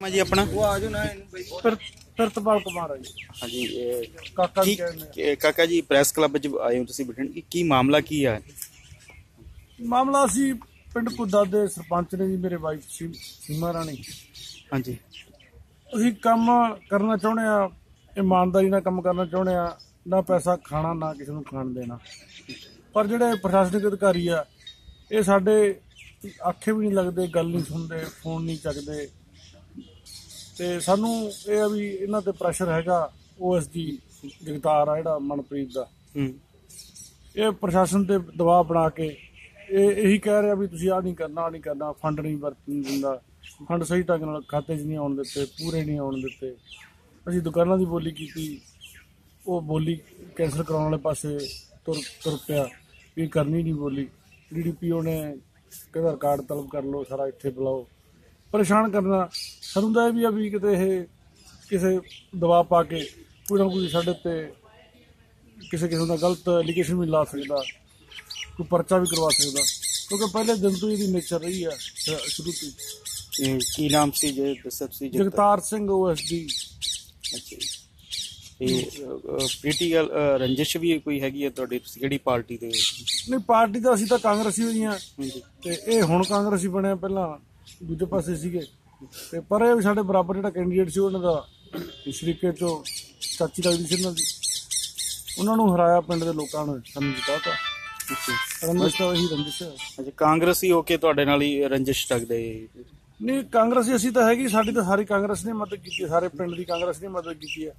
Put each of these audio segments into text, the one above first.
ਮੈਂ ਜੀ ਆਪਣਾ? ਉਹ ਆ ਨਾ ਇਹਨੂੰ ਬਈ। ਪ੍ਰ- ਪ੍ਰਿਤਪਾਲ ਕੁਮਾਰ ਆ ਜੀ। ਹਾਂਜੀ ਇਹ ਕਾਕਾ ਕੀ ਇਹ ਕਾਕਾ ਜੀ ਪ੍ਰੈਸ ਕਲੱਬ ਚ ਆਏ ਹੋ ਤੁਸੀਂ ਬਠਿੰਡੇ ਕੀ ਮਾਮਲਾ ਕੀ ਆ। ਮਾਮਲਾ ਸੀ ਪਿੰਡ ਕੁੱਦਾ ਦੇ ਸਰਪੰਚ ਨੇ ਜੀ ਮੇਰੇ ਵਾਈਫ ਸੀ ਸੀਮਾ ਰਾਣੀ। ਹਾਂਜੀ। ਅਸੀਂ ਕੰਮ ਕਰਨਾ ਚਾਹੁੰਦੇ ਆ ਇਮਾਨਦਾਰੀ ਨਾਲ ਕੰਮ ਕਰਨਾ ਚਾਹੁੰਦੇ ਆ ਨਾ ਪੈਸਾ ਖਾਣਾ ਨਾ ਕਿਸੇ ਨੂੰ ਖਾਣ ਦੇਣਾ। ਪਰ ਜਿਹੜੇ ਪ੍ਰਸ਼ਾਸਨਿਕ ਅਧਿਕਾਰੀ ਆ ਇਹ ਸਾਡੇ ਆਖੇ ਵੀ ਨਹੀਂ ਲੱਗਦੇ ਗੱਲ ਨਹੀਂ ਸੁਣਦੇ ਫੋਨ ਨਹੀਂ ਚੱਕਦੇ। ਤੇ ਸਾਨੂੰ ਇਹ ਆ ਵੀ ਇਹਨਾਂ ਤੇ ਪ੍ਰੈਸ਼ਰ ਹੈਗਾ ਓਐਸਡੀ ਜਗਤਾਰ ਆ ਜਿਹੜਾ ਮਨਪ੍ਰੀਤ ਦਾ। ਇਹ ਪ੍ਰਸ਼ਾਸਨ ਤੇ ਦਬਾਅ ਬਣਾ ਕੇ ਇਹ ਇਹੀ ਕਹਿ ਰਿਹਾ ਵੀ ਤੁਸੀਂ ਆਹ ਨਹੀਂ ਕਰਨਾ ਆਹ ਨਹੀਂ ਕਰਨਾ ਫੰਡ ਨਹੀਂ ਵਰਤਣ ਦਿੰਦਾ। ਫੰਡ ਸਹੀ ਢੰਗ ਨਾਲ ਖਾਤੇ 'ਚ ਨਹੀਂ ਆਉਣ ਦਿੱਤੇ ਪੂਰੇ ਨਹੀਂ ਆਉਣ ਦਿੱਤੇ। ਅਸੀਂ ਦੁਕਾਨਾਂ ਦੀ ਬੋਲੀ ਕੀਤੀ ਉਹ ਬੋਲੀ ਕੈਂਸਲ ਕਰਾਉਣ ਵਾਲੇ ਪਾਸੇ ਤੁਰ ਤੁਰ ਪਿਆ ਵੀ ਕਰਨੀ ਨਹੀਂ ਬੋਲੀ। ਡੀਡੀਪੀਓ ਨੇ ਕਹਿੰਦਾ ਰਿਕਾਰਡ ਤਲਬ ਕਰ ਲਓ ਸਾਰਾ ਇੱਥੇ ਬੁਲਾਓ। ਪਰੇਸ਼ਾਨ ਕਰਨਾ। ਸਾਨੂੰ ਤਾਂ ਇਹ ਵੀ ਆ ਵੀ ਕਿਤੇ ਇਹ ਕਿਸੇ ਦਬਾਅ ਪਾ ਕੇ ਕੋਈ ਨਾ ਕੋਈ ਸਾਡੇ ਤੇ ਕਿਸੇ ਕਿਸਮ ਦਾ ਗਲਤ ਐਲੀਗੇਸ਼ਨ ਵੀ ਲਾ ਸਕਦਾ ਕੋਈ ਪਰਚਾ ਵੀ ਕਰਵਾ ਸਕਦਾ। ਕਿਉਂਕਿ ਪਹਿਲੇ ਦਿਨ ਤੋਂ ਇਹਦੀ ਨੇਚਰ ਰਹੀ ਆ ਸ਼- ਸ਼ੁਰੂ ਤੋਂ ਕੀ ਨਾਮ ਸੀ ਜੇ ਦੱਸਿਆ ਤੁਸੀਂ ਜਗਤਾਰ? ਸਿੰਘ ਓਐਸਡੀ ਅੱਛਾ ਜੀ। ਇਹ ਪੋਲੀਟੀਕਲ ਰੰਜਿਸ਼ ਵੀ ਕੋਈ ਹੈਗੀ ਹੈ ਤੁਹਾਡੀ? ਕਿਹੜੀ ਪਾਰਟੀ ਦੇ ਨਹੀਂ ਪਾਰਟੀ ਤਾਂ ਅਸੀਂ ਤਾਂ ਕਾਂਗਰਸੀ ਹੋਈ ਆ ਹਾਂਜੀ। ਤੇ ਇਹ ਹੁਣ ਕਾਂਗਰਸੀ ਬਣਿਆ ਪਹਿਲਾਂ। ਦੂਜੇ ਪਾਸੇ ਸੀਗੇ। ਤੇ ਪਰ ਇਹ ਵੀ ਸਾਡੇ ਬਰਾਬਰ ਜਿਹੜਾ ਕੈਂਡੀਡੇਟ ਸੀ ਉਹਨਾਂ ਦਾ ਸ਼ਰੀਕੇ ਚੋਂ ਚਾਚੀ ਲੱਗਦੀ ਸੀ ਉਹਨਾਂ ਦੀ ਉਹਨਾਂ ਨੂੰ ਹਰਾਇਆ ਪਿੰਡ ਦੇ ਲੋਕਾਂ ਨੇ ਸਾਨੂੰ ਜਿਤਾਤਾ ਅੱਛਾ। ਰੰਜਿਸ਼ ਤਾਂ ਇਹੀ ਰੰਜਿਸ਼ ਹੈ। ਅੱਛਾ ਕਾਂਗਰਸੀ ਹੋ ਕੇ ਤੁਹਾਡੇ ਨਾਲ ਹੀ ਰੰਜਿਸ਼ ਰੱਖਦੇ ਨਹੀਂ ਕਾਂਗਰਸੀ ਅਸੀਂ ਤਾਂ ਹੈਗੀ ਸਾਡੀ ਤਾਂ ਸਾਰੀ ਕਾਂਗਰਸ ਨੇ ਮਦਦ ਕੀਤੀ ਸਾਰੇ ਪਿੰਡ ਦੀ ਕਾਂਗਰਸ ਨੇ ਮਦਦ ਕੀਤੀ ਹੈ।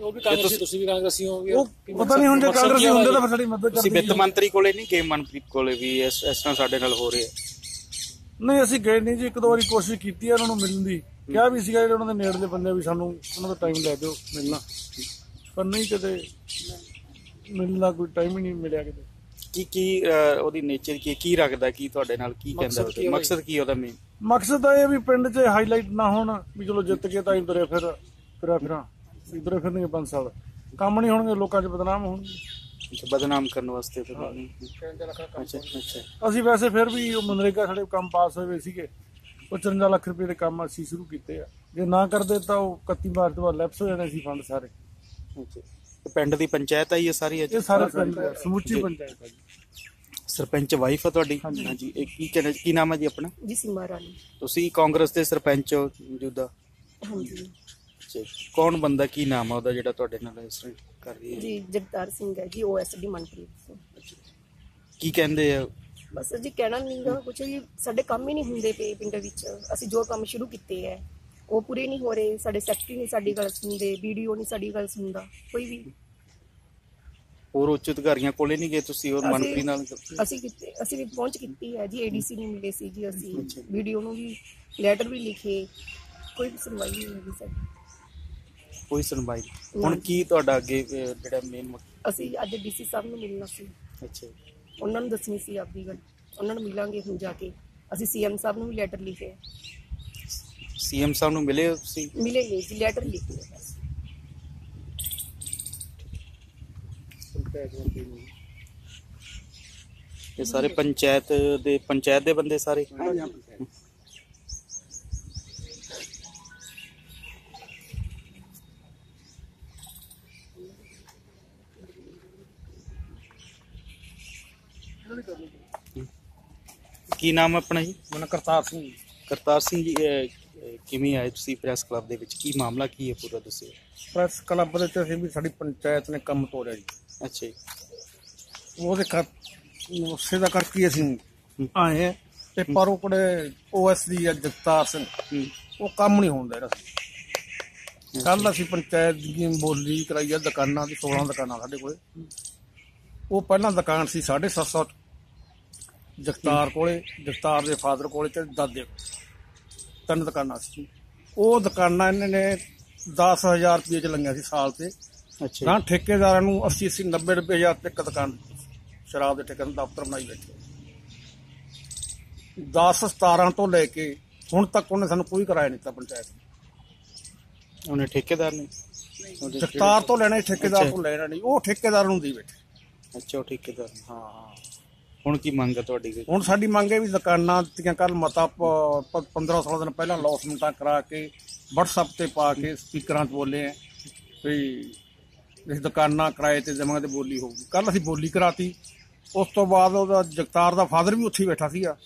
ਉਹ ਵੀ ਕਾਂਗਰਸੀ ਤੁਸੀਂ ਵੀ ਕਾਂਗਰਸੀ ਹੋ ਉਹ ਪਤਾ ਨਹੀਂ ਹੁਣ ਜੇ ਕਾਂਗਰਸੀ ਹੁੰਦੇ ਤਾਂ ਫਿਰ ਸਾਡੀ ਮਦਦ ਤੁਸੀਂ ਕਰਦੇ ਵਿੱਤ ਮੰਤਰੀ ਕੋਲੇ ਨਹੀਂ ਗਏ ਮਨਪ੍ਰੀਤ ਕੋਲੇ ਵੀ ਇਸ ਇਸ ਤਰ੍ਹਾਂ ਸਾਡੇ ਨਾਲ ਹੋ ਰਿਹਾ। ਨਹੀਂ ਅਸੀਂ ਗਏ ਨਹੀਂ ਜੀ ਇੱਕ ਦੋ ਵਾਰੀ ਕੋਸ਼ਿਸ਼ ਕੀਤੀ ਹੈ ਉਹਨਾਂ ਨੂੰ ਮਿਲਣ ਦੀ। ਕਿਹਾ ਵੀ ਸੀਗਾ ਜਿਹੜੇ ਉਹਨਾਂ ਦੇ ਨੇੜਲੇ ਬੰਦੇ ਵੀ ਸਾਨੂੰ ਉਹਨਾਂ ਦਾ ਟਾਈਮ ਲੈ ਦਿਓ ਮਿਲਣਾ। ਪਰ ਨਹੀਂ ਕਦੇ ਮਿਲਣ ਕੋਈ ਟਾਈਮ ਹੀ ਨਹੀਂ ਮਿਲਿਆ ਕਿਤੇ। ਕੀ ਕੀ ਅਹ, ਉਹਦੀ ਨੇਚਰ ਕੀ ਕੀ ਰੱਖਦਾ ਕੀ ਤੁਹਾਡੇ ਨਾਲ ਕੀ ਕਹਿੰਦਾ ਉਹਦਾ? ਮਕਸਦ ਕੀ ਉਹਦਾ ਮੇਨ ਮਕਸਦ ਤਾਂ ਇਹ ਵੀ ਪਿੰਡ 'ਚ ਹਾਈਲਾਈਟ ਨਾ ਹੋਣ ਵੀ ਚਲੋ ਜਿੱਤ ਕੇ ਤਾਂ ਇਧਰੇ ਫਿਰ ਫਿਰਾ ਫਿਰਾਂ। ਇਧਰੇ ਫਿਰਨਗੇ ਪੰਜ ਸਾਲ। ਕੰਮ ਨਹੀਂ ਹੋਣਗੇ ਲੋਕਾਂ 'ਚ ਬਦਨਾਮ ਹੋਣਗੇ। ਅੱਛਾ ਬਦਨਾਮ ਕਰਨ ਵਾਸਤੇ ਫਿਰ ਅੱਛਾ ਅੱਛਾ। ਅਸੀਂ ਵੈਸੇ ਫਿਰ ਵੀ ਉਹ ਮਨਰੇਗਾ ਸਾਡੇ ਕੰਮ ਪਾਸ ਹੋਏ ਹੋਏ ਸੀਗੇ। ਉਹ 54 ਲੱਖ ਰੁਪਏ ਦੇ ਕੰਮ ਅਸੀਂ ਸ਼ੁਰੂ ਕੀਤੇ ਆ। ਜੇ ਨਾ ਕਰਦੇ ਤਾਂ ਉਹ 31 ਮਾਰਚ ਤੋਂ ਬਾਅਦ ਲੈਪਸ ਹੋ ਜਾਣੇ ਸੀ ਫੰਡ ਸਾਰੇ। ਅੱਛਾ। ਪਿੰਡ ਦੀ ਪੰਚਾਇਤ ਆਈ ਹੈ ਸਾਰੀ ਅੱਜ? ਇਹ ਸਾਰੇ ਪਿੰਡ ਆ, ਸਮੁੱਚੀ ਪੰਚਾਇਤ ਆ ਜੀ। ਸਰਪੰਚ ਵਾਈਫ ਆ ਤੁਹਾਡੀ? ਹਾਂਜੀ। ਇਹ ਕੀ ਕਹਿੰਦੇ ਕੀ ਨਾਮ ਹੈ ਜੀ ਆਪਣਾ? ਜੀ ਸੀਮਾ ਰਾਣੀ। ਤੁਸੀਂ ਕਾਂਗਰਸ ਦੇ ਸਰਪੰਚ ਹੋ ਮੌਜੂਦਾ। ਹਾਂਜੀ। ਅੱਛਾ ਕੌਣ ਬੰਦਾ ਕੀ ਨਾਮ ਆ ਉਹਦਾ ਜਿਹੜਾ ਤੁਹਾਡੇ ਨਾਲ ਇਸ ਤਰ੍ਹਾਂ ਕਰ ਰਹੀ ਹੈ ਜੀ ਜਗਤਾਰ ਸਿੰਘ ਹੈ ਜੀ ਓਐਸਡੀ ਮਨਪ੍ਰੀਤ ਸਿੰਘ ਕੀ ਕਹਿੰਦੇ ਆ? ਬਸ ਜੀ ਕਹਿਣਾ ਨਹੀਂਗਾ ਕੁਛ ਜੀ ਸਾਡੇ ਕੰਮ ਹੀ ਨਹੀਂ ਹੁੰਦੇ ਪਏ ਪਿੰਡ ਵਿੱਚ। ਅਸੀਂ ਜੋ ਕੰਮ ਸ਼ੁਰੂ ਕੀਤੇ ਹੈ ਉਹ ਪੂਰੇ ਨਹੀਂ ਹੋ ਰਹੇ। ਸਾਡੇ ਸੈਕਟਰੀ ਨਹੀਂ ਸਾਡੀ ਗੱਲ ਸੁਣਦੇ ਵੀਡੀਓ ਨਹੀਂ ਸਾਡੀ ਗੱਲ ਸੁਣਦਾ ਕੋਈ ਵੀ। ਹੋਰ ਉੱਚ ਅਧਿਕਾਰੀਆਂ ਕੋਲੇ ਨਹੀਂ ਗਏ ਤੁਸੀਂ ਉਹ ਮਨਪ੍ਰੀਤ ਨਾਲ ਅਸੀਂ ਕੀਤੇ ਅਸੀਂ ਵੀ ਪਹੁੰਚ ਕੀਤੀ ਹੈ ਜੀ ਏਡੀਸੀ ਨੂੰ ਮਿਲੇ ਸੀ ਜੀ ਅਸੀਂ। ਵੀਡੀਓ ਨੂੰ ਵੀ ਲੈਟਰ ਵੀ ਲਿਖੇ ਕੋਈ ਸੁਣਵਾਈ ਨਹੀਂ ਹੋਈ ਸਾਡੀ ਕੋਈ ਸੁਣਵਾਈ। ਹੁਣ ਕੀ ਤੁਹਾਡਾ ਅੱਗੇ ਅਹ, ਜਿਹੜਾ ਮੇਨ ਅਸੀਂ ਅੱਜ ਡੀਸੀ ਸਾਹਿਬ ਨੂੰ ਮਿਲਣਾ ਸੀ। ਅੱਛਾ ਉਹਨਾਂ ਨੂੰ ਦੱਸਣੀ ਸੀ ਆਪਦੀ ਗੱਲ। ਉਹਨਾਂ ਨੂੰ ਮਿਲਾਂਗੇ ਹੁਣ ਜਾ ਕੇ। ਅਸੀਂ ਸੀਐਮ ਸਾਹਿਬ ਨੂੰ ਵੀ ਲੈਟਰ ਲਿਖੇ ਸੀਐਮ ਸਾਹਿਬ ਨੂੰ ਮਿਲੇ ਹੋ ਤੁਸੀਂ? ਮਿਲੇਗੇ ਜੀ ਲੈਟਰ ਲਿਖੇ ਬਸ। ਇਹ ਸਾਰੇ ਪੰਚਾਇਤ ਦੇ ਪੰਚਾਇਤ ਦੇ ਬੰਦੇ ਸਾਰੇ? ਕੀ ਨਾਮ ਹੈ ਆਪਣਾ ਜੀ? ਮਨ ਕਰਤਾਰ ਸਿੰਘ ਕਰਤਾਰ ਸਿੰਘ ਜੀ ਇਹ, ਇਹ ਕਿਵੇਂ ਆਏ ਤੁਸੀਂ ਪ੍ਰੈਸ ਕਲੱਬ ਦੇ ਵਿੱਚ? ਕੀ ਮਾਮਲਾ ਕੀ ਹੈ ਪੂਰਾ ਦੱਸਿਓ। ਪ੍ਰੈਸ ਕਲੱਬ ਦੇ ਤੇ ਅਸੀਂ ਵੀ ਸਾਡੀ ਪੰਚਾਇਤ ਨੇ ਕੰਮ ਤੋੜਿਆ ਜੀ। ਅੱਛਾ ਜੀ। ਉਹਦੇ ਕਰ ਉਸੇ ਦਾ ਕਰਕੇ ਅਸੀਂ ਆਏ ਹਾਂ। ਤੇ ਪਰ ਉਹ ਕੋਲੇ ਓਐਸ ਦੀ ਆ ਜਗਤਾਰ ਸਿੰਘ। ਹੂੰ। ਉਹ ਕੰਮ ਨਹੀਂ ਹੁੰਦਾ ਇਹਦਾ ਕੱਲ ਅਸੀਂ। ਪੰਚਾਇਤ ਦੀ ਬੋਲੀ ਕਰਾਈ ਆ ਦੁਕਾਨਾਂ ਦੀ 16 ਦੁਕਾਨਾਂ ਸਾਡੇ ਕੋਲੇ। ਉਹ ਪਹਿਲਾਂ ਦੁਕਾਨ ਸੀ 750 ਜਗਤਾਰ ਕੋਲੇ ਜਗਤਾਰ ਦੇ ਫਾਦਰ ਕੋਲੇ ਤੇ ਦਾਦੇ। ਤਿੰਨ ਦੁਕਾਨਾਂ ਸੀ। ਉਹ ਦੁਕਾਨਾਂ ਇਹਨਾਂ ਨੇ 10000 ਰੁਪਏ ਚ ਲੰਗੀਆਂ ਸੀ ਸਾਲ ਤੇ। ਅੱਛਾ। ਨਾ ਠੇਕੇਦਾਰਾਂ ਨੂੰ 80 80 90 90 ਹਜ਼ਾਰ ਤੇ ਇੱਕ ਦੁਕਾਨ ਸ਼ਰਾਬ ਦੇ ਠੇਕੇ ਦਾ ਦਫ਼ਤਰ ਬਣਾਈ ਬੈਠੇ 10 17 ਤੋਂ ਲੈ ਕੇ ਹੁਣ ਤੱਕ ਉਹਨੇ ਸਾਨੂੰ ਕੋਈ ਕਿਰਾਇਆ ਨਹੀਂ ਦਿੱਤਾ ਪੰਚਾਇਤ ਨੇ। ਉਹਨੇ ਠੇਕੇਦਾਰ ਨੇ? ਜਗਤਾਰ ਤੋਂ ਲੈਣਾ ਠੇਕੇਦਾਰ। ਤੋਂ ਲੈਣਾ ਨਹੀਂ। ਉਹ ਠੇਕੇਦਾਰ ਨੂੰ ਦੀ ਬੈਠੇ। ਅੱਛਾ ਉਹ ਠੇਕੇਦਾਰ ਨੇ। ਹਾਂ। ਹੁਣ ਕੀ ਮੰਗ ਹੈ ਤੁਹਾਡੀ? ਕੋਈ? ਹੁਣ ਸਾਡੀ ਮੰਗ ਹੈ ਵੀ ਦੁਕਾਨਾਂ ਦਿੱਤੀਆਂ ਕੱਲ ਮਤਾ 15 16 ਦਿਨ ਪਹਿਲਾਂ ਲੌਸਮੈਂਟਾਂ ਕਰਾ ਕੇ WhatsApp ਤੇ ਪਾ ਕੇ ਸਪੀਕਰਾਂ 'ਚ ਬੋਲੇ ਆ ਵੀ ਇਸ ਦੁਕਾਨਾਂ ਕਿਰਾਏ ਤੇ ਜਮਾਂ ਤੇ ਬੋਲੀ ਹੋਊਗੀ। ਕੱਲ ਅਸੀਂ ਬੋਲੀ ਕਰਾਤੀ। ਉਸ ਤੋਂ ਬਾਅਦ ਉਹਦਾ ਜਗਤਾਰ ਦਾ ਫਾਦਰ ਵੀ ਉੱਥੇ ਬੈਠਾ ਸੀਗਾ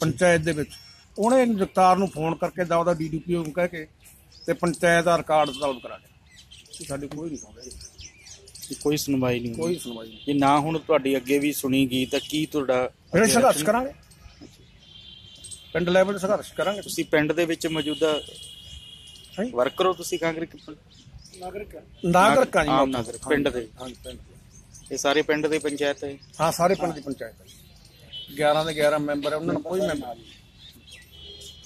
ਪੰਚਾਇਤ ਦੇ ਵਿੱਚ। ਉਹਨੇ ਜਗਤਾਰ ਨੂੰ ਫੋਨ ਕਰਕੇ ਦਾ ਉਹਦਾ ਡੀਡੀਪੀਓ ਨੂੰ ਕਹਿ ਕੇ ਤੇ ਪੰਚਾਇਤ ਦਾ ਰਿਕਾਰਡ ਤਲਬ ਕਰਾ ਲਿਆ। ਸਾਡੀ ਕੋਈ ਨਹੀਂ ਸੁਣਦਾ ਕੋਈ ਸੁਣਵਾਈ ਨਹੀਂ ਕੋਈ ਸੁਣਵਾਈ ਨਹੀਂ ਜੇ ਨਾ ਹੁਣ ਤੁਹਾਡੀ ਅੱਗੇ ਵੀ ਸੁਣੀ ਗਈ ਤਾਂ ਕੀ ਤੁਹਾਡਾ ਫਿਰ ਅੱਗੇ ਸੰਘਰਸ਼? ਕਰਾਂਗੇ ਪਿੰਡ ਲੈਵਲ ਤੇ ਸੰਘਰਸ਼ ਕਰਾਂਗੇ ਤੁਸੀਂ ਪਿੰਡ ਦੇ ਵਿੱਚ ਮੌਜੂਦਾ ਹਾਂਜੀ। ਵਰਕਰ ਹੋ ਤੁਸੀਂ ਕਾਂਗਰਸ ਨਾਗਰਿਕ ਹੈ। ਨਾਗਰਿਕਾਂ ਜੀ ਆਮ ਮੌਕੇ। ਨਾਗਰਿਕ, ਪਿੰਡ ਦੇ। ਹਾਂਜੀ ਪਿੰਡ ਦੇ। ਇਹ ਸਾਰੇ ਪਿੰਡ ਦੇ ਪੰਚਾਇਤ ਹੈ ਹਾਂ ਸਾਰੇ ਪਿੰਡ ਦੀ ਪੰਚਾਇਤ ਹੈ 11 ਦੇ 11 ਮੈਂਬਰ ਹੈ ਉਹਨਾਂ ਨੂੰ ਕੋਈ ਮੈਂਬਰ ਨਹੀਂ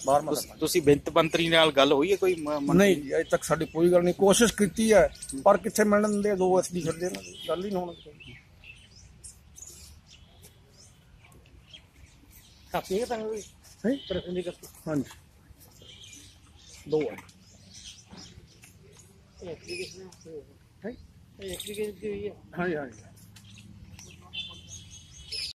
ਤੁਸ- ਤੁਸੀਂ ਬਿੰਤ ਮੰਤਰੀ ਨਾਲ ਗੱਲ ਹੋਈ ਹੈ ਕੋਈ ਮ- ਮੰਤਰੀ? ਨਹੀਂ ਜੀ, ਅਜੇ ਤੱਕ ਸਾਡੀ ਕੋਈ ਗੱਲ ਨਹੀਂ ਕੋਸ਼ਿਸ਼ ਕੀਤੀ ਹੈ ਪਰ ਕਿੱਥੇ ਮਿਲਣ ਦੇ ਦੋ ਐਸਡੀ ਛੱਡੇ ਨਾ ਗੱਲ ਹੀ ਨਾ ਹੋਣ ਦਿੱਤੀ। ਕਾਪੀ ਹੈ ਤਾਂ ਕੋਈ? ਹੈਂ? ਪ੍ਰਸ਼ਨ ਦੀ ਕਾਪੀ ਹਾਂਜੀ। ਦੋ ਹੈ ਐਪਲੀਕੇਸ਼ਨ ਹੈ? ਐਪਲੀਕੇਸ਼ਨ ਦੀ ਹੋਈ ਹੈ ਹਾਂਜੀ ਹਾਂਜੀ।